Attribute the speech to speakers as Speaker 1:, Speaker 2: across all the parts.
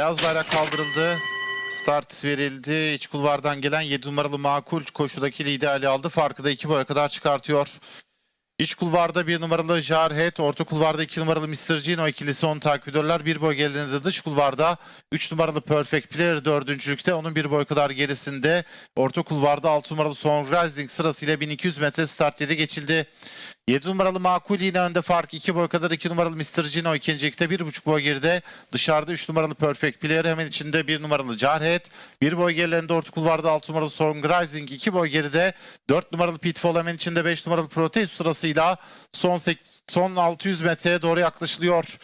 Speaker 1: Beyaz bayrak kaldırıldı. Start verildi. İç kulvardan gelen 7 numaralı makul koşudaki liderliği aldı. Farkı da 2 boya kadar çıkartıyor. İç kulvarda 1 numaralı Jarhead, orta kulvarda 2 numaralı Mr. Gino ikilisi onu takip ediyorlar. Bir boy geldiğinde dış kulvarda 3 numaralı Perfect Player dördüncülükte. Onun bir boy kadar gerisinde. Orta kulvarda 6 numaralı Song Rising sırasıyla 1200 metre start yeri geçildi. 7 numaralı Makul yine önde fark 2 boy kadar 2 numaralı Mr. Gino ikincilikte 1,5 boy geride. Dışarıda 3 numaralı Perfect Player hemen içinde 1 numaralı Jarhead. 1 boy gerilerinde orta kulvarda 6 numaralı Song Rising 2 boy geride. 4 numaralı Pitfall hemen içinde 5 numaralı Proteus sırasıyla son son 600 metreye doğru yaklaşılıyor.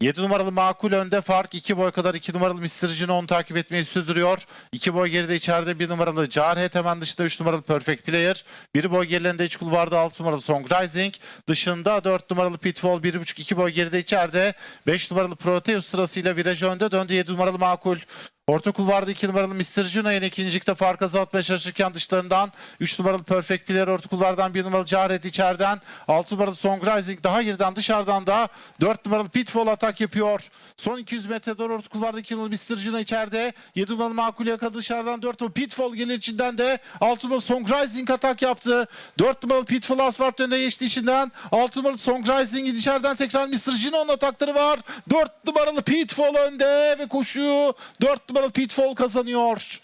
Speaker 1: 7 numaralı makul önde fark 2 boy kadar 2 numaralı Mr. Gino takip etmeyi sürdürüyor. 2 boy geride içeride 1 numaralı Jarhead hemen dışında 3 numaralı Perfect Player. 1 boy gerilerinde iç kulvarda 6 numaralı Song Rising. Dışında 4 numaralı Pitfall 1.5-2 boy geride içeride. 5 numaralı Proteus sırasıyla virajı önde döndü 7 numaralı makul. Orta kulvarda 2 numaralı Mr. Juno yine ikincilikte fark azaltmaya çalışırken dışlarından 3 numaralı Perfect Player orta kulvardan 1 numaralı Jared içeriden 6 numaralı Song Rising daha geriden dışarıdan da 4 numaralı Pitfall atak yapıyor. Son 200 metre doğru orta kulvarda 2 numaralı Mr. Juno içeride 7 numaralı Makul yakaladı dışarıdan 4 numaralı Pitfall gelir içinden de 6 numaralı Song Rising atak yaptı. 4 numaralı Pitfall asfalt önünde geçti içinden 6 numaralı Song Rising içeriden tekrar Mr. Jino'nun atakları var. 4 numaralı Pitfall önde ve koşuyu 4 numaralı Pitfall kazanıyor.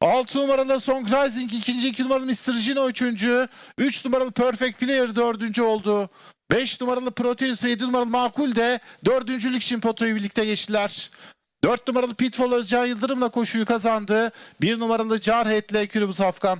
Speaker 1: 6 numaralı Song Rising ikinci, 2 numaralı Mr. Gino üçüncü, 3 numaralı Perfect Player dördüncü oldu. 5 numaralı Proteus ve 7 numaralı Makul de dördüncülük için potoyu birlikte geçtiler. 4 numaralı Pitfall Özcan Yıldırım'la koşuyu kazandı. 1 numaralı Jarhead ile Ekürü Safkan.